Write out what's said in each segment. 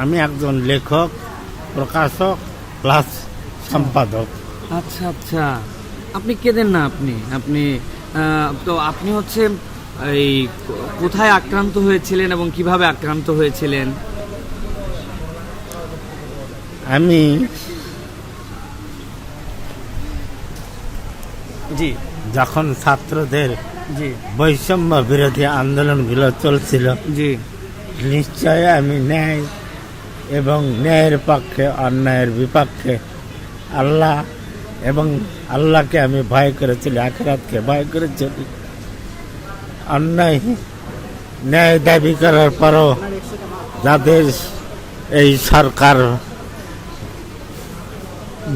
আমি একজন লেখক প্রকাশক প্লাস সম্পাদক। আচ্ছা আচ্ছা। আপনি কেঁদেন না আপনি? আপনি তো আপনি হচ্ছে এই কোথায় আক্রান্ত হয়েছিলেন এবং কীভাবে আক্রান্ত হয়েছিলেন? আমি জি। যখন ছাত্রদের জি। বৈষম্য বিরোধী আন্দোলনগুলো চলছিল জি। নিশ্চয় আমি ন্যায় এবং ন্যায়ের পক্ষে, অন্যায়ের বিপক্ষে আল্লাহ এবং আল্লাহকে আমি ভয় করেছিলি, আখরাতকে ভয় করেছিলি। অন্যায়, ন্যায় দাবি করার পরও যাদের এই সরকার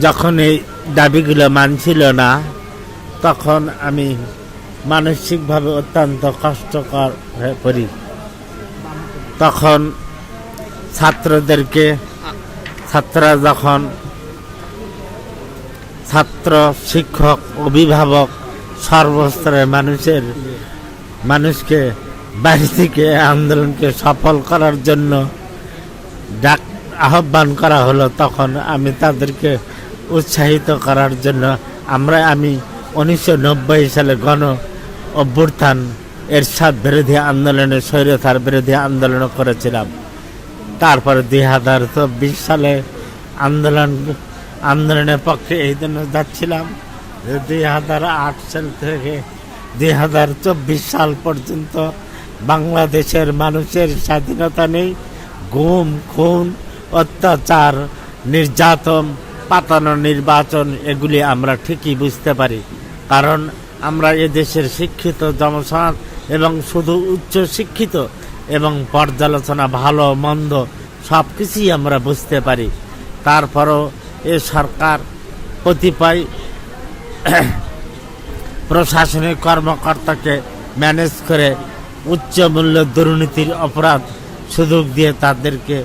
যখন এই দাবিগুলো মানছিল না, তখন আমি মানসিকভাবে অত্যন্ত কষ্টকর হয়ে পড়ি। তখন ছাত্রদেরকে, ছাত্ররা যখন ছাত্র শিক্ষক, অভিভাবক, সর্বস্তরের মানুষের, মানুষকে, বাড়ি থেকে আন্দোলনকে সফল করার জন্য ডাক, আহ্বান করা হলো, তখন আমি তাদেরকে উৎসাহিত করার জন্য আমরা, আমি উনিশশো নব্বই সালে গণ অভ্যুত্থান, এরশাদ বিরোধী আন্দোলনে স্বৈরতার বিরোধী আন্দোলন করেছিলাম। তারপরে দুই হাজার চব্বিশ সালে আন্দোলন, আন্দোলনের পক্ষে এই জন্য যাচ্ছিলাম যে দুই হাজার আট সাল থেকে দুই হাজার চব্বিশ সাল পর্যন্ত বাংলাদেশের মানুষের স্বাধীনতা নেই, গুম, খুন, অত্যাচার, নির্যাতন, পাতানো নির্বাচন, এগুলি আমরা ঠিকই বুঝতে পারি। কারণ আমরা এদেশের শিক্ষিত জনসমাজ এবং শুধু উচ্চ শিক্ষিত এবং পর্যালোচনা ভালো, মন্দ সব কিছুই আমরা বুঝতে পারি। তারপরও এ সরকার কতিপয় প্রশাসনিক কর্মকর্তাকে ম্যানেজ করে উচ্চ মূল্য দুর্নীতির অপরাধ সুযোগ দিয়ে তাদেরকে